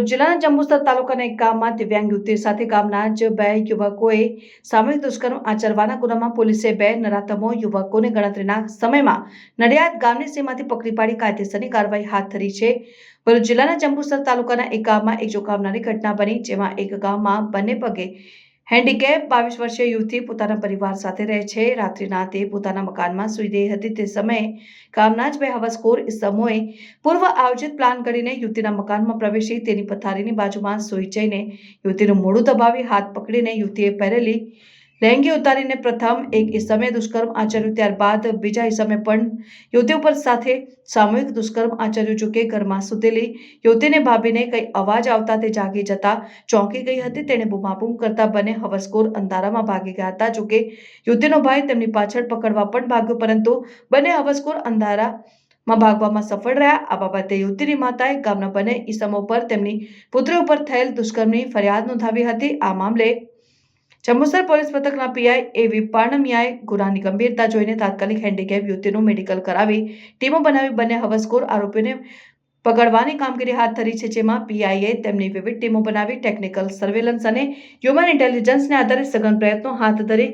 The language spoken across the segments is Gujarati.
જિલ્લાના જંબુસર તાલુકાના એક ગામમાં દિવ્યાંગ યુવતી સાથે ગામના જ બે યુવકોએ સામૂહિક દુષ્કર્મ આચરવાના ગુનામાં પોલીસે બે નરાતમો યુવકોને ગણતરીના સમયમાં નડિયાદ ગામની સીમાથી પકડી પાડી કાયદેસરની કાર્યવાહી હાથ ધરી છે. ભરૂચ જિલ્લાના જંબુસર તાલુકાના એક ગામમાં એક ચોંકાવનારી ઘટના બની, જેમાં એક ગામમાં બંને પગે હેન્ડીકેપ બાવીસ વર્ષીય યુવતી પોતાના પરિવાર સાથે રહે છે. રાત્રિના તે પોતાના મકાનમાં સૂઈ રહી હતી. તે સમયે ગામના જ બે હવસખોર ઇસમોએ પૂર્વ આયોજિત પ્લાન કરીને યુવતીના મકાનમાં પ્રવેશી તેની પથારીની બાજુમાં સૂઈ જઈને યુવતીનું મોઢું દબાવી હાથ પકડીને યુવતીએ પહેરેલી લહેંગી ઉતારીને પ્રથમ એક ઇસમે દુષ્કર્મ આચર્યું, ત્યારબાદ બીજા ઇસમે પણ યુવતી ઉપર સાથે સામૂહિક દુષ્કર્મ આચર્યું, જોકે ઘરમાં સૂતેલી યુવતીને ભાભીને કંઈ અવાજ આવતા તે જાગી જતા ચોંકી ગઈ હતી. તેણે બૂમાબૂમ કરતા બંને હવસખોર અંધારામાં ભાગી ગયા હતા. જોકે યુવતીનો ભાઈ તેમની પાછળ પકડવા પણ ભાગ્યો, પરંતુ બંને હવસખોર અંધારા માં ભાગવામાં સફળ રહ્યા. આ બાબતે યુવતીની માતાએ ગામના બંને ઈસમો પર તેમની પુત્રી ઉપર થયેલ દુષ્કર્મની ફરિયાદ નોંધાવી હતી. આ મામલે જંબુસર પોલીસ મથકના પીઆઈ એવી પાણમિયાએ ગુનાની ગંભીરતા જોઈને તાત્કાલિક હેન્ડીકેપ યુવતીનું મેડિકલ કરાવી ટીમો બનાવી બંને હવસખોર આરોપીને પકડવાની કામગીરી હાથ ધરી છે, જેમાં પીઆઈએ તેમની વિવિધ ટીમો બનાવી ટેકનિકલ સર્વેલન્સ અને હ્યુમન ઇન્ટેલિજન્સને આધારે સઘન પ્રયત્નો હાથ ધરી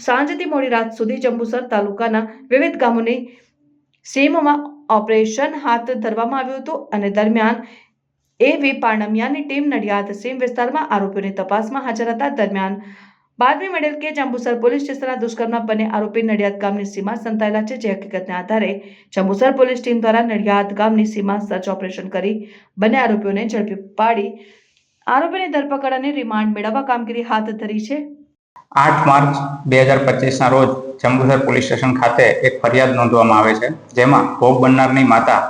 સાંજથી મોડી રાત સુધી જંબુસર તાલુકાના વિવિધ ગામોની સીમમાં ઓપરેશન હાથ ધરવામાં આવ્યું હતું અને દરમિયાન એવી પાણમિયાની ટીમ નડિયાદ સીમ વિસ્તારમાં આરોપીઓની તપાસમાં હાજર હતા. દરમિયાન બાતમી મળેલ કે જંબુસર પોલીસ સ્ટેશનના દુષ્કર્મના બંને આરોપી નડિયાદ ગામની સીમા સંતાયેલા છે. જે હકીકતને આધારે જંબુસર પોલીસ ટીમ દ્વારા નડિયાદ ગામની સીમા સર્ચ ઓપરેશન કરી બંને આરોપીઓને ઝડપી પાડી આરોપીની ધરપકડ અને રિમાન્ડ મેળવવા કામગીરી હાથ ધરી છે. આઠ માર્ચ બે હજાર પચીસના રોજ જંબુસર પોલીસ સ્ટેશન ખાતે એક ફરિયાદ નોંધવામાં આવે છે, જેમાં ભોગ બનનારની માતા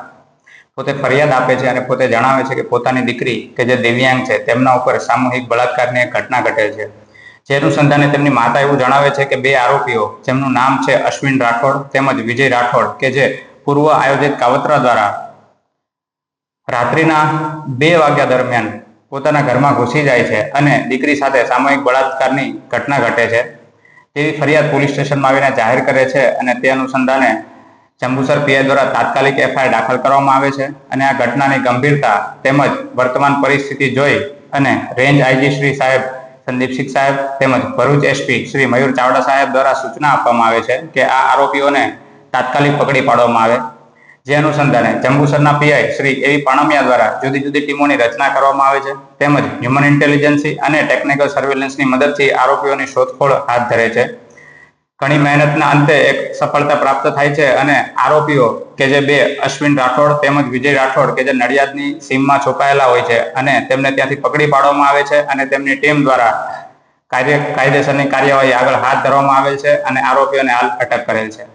પોતે ફરિયાદ આપે છે અને પોતે જણાવે છે કે પોતાની દીકરી કે જે દિવ્યાંગ છે, તેમના ઉપર સામૂહિક બળાત્કારની ઘટના ઘટે છે. જે અનુસંધાને તેમની માતા એવું જણાવે છે કે બે આરોપીઓ, જેમનું નામ છે અશ્વિન રાઠોડ તેમજ વિજય રાઠોડ, કે જે પૂર્વ આયોજિત કાવતરા દ્વારા રાત્રિના બે વાગ્યા દરમિયાન પોતાના ઘરમાં ઘૂસી જાય છે અને દીકરી સાથે સામૂહિક બળાત્કારની ઘટના ઘટે છે. તેવી ફરિયાદ પોલીસ સ્ટેશનમાં આવીને જાહેર કરે છે અને તે અનુસંધાને જંબુસર પીઆઈ દ્વારા તાત્કાલિક એફઆઈઆર દાખલ કરવામાં આવે છે અને આ ઘટનાની ગંભીરતા તેમજ વર્તમાન પરિસ્થિતિ જોઈ અને રેન્જ આઈજી શ્રી સાહેબ સંદીપસિંહ સાહેબ તેમજ ભરૂચ એસપી શ્રી મયુર ચાવડા સાહેબ દ્વારા સૂચના આપવામાં આવે છે કે આ આરોપીઓને તાત્કાલિક પકડી પાડવામાં આવે. જે અનુસંધાને જંબુસરના પીઆઈ શ્રી એવી પાણમિયા દ્વારા જુદી જુદી ટીમોની રચના કરવામાં આવે છે તેમજ હ્યુમન ઇન્ટેલિજન્સી અને ટેકનિકલ સર્વેલન્સની મદદથી આરોપીઓની શોધખોળ હાથ ધરે છે. ઘણી મહેનતના અંતે એક સફળતા પ્રાપ્ત થાય છે અને આરોપીઓ કે જે બે અશ્વિન રાઠોડ તેમજ વિજય રાઠોડ કે જે નડિયાદની સીમમાં છુપાયેલા હોય છે અને તેમને ત્યાંથી પકડી પાડવામાં આવે છે અને તેમની ટીમ દ્વારા કાર્ય કાયદેસરની કાર્યવાહી આગળ હાથ ધરવામાં આવે છે અને આરોપીઓને હાલ અટક કરેલ છે.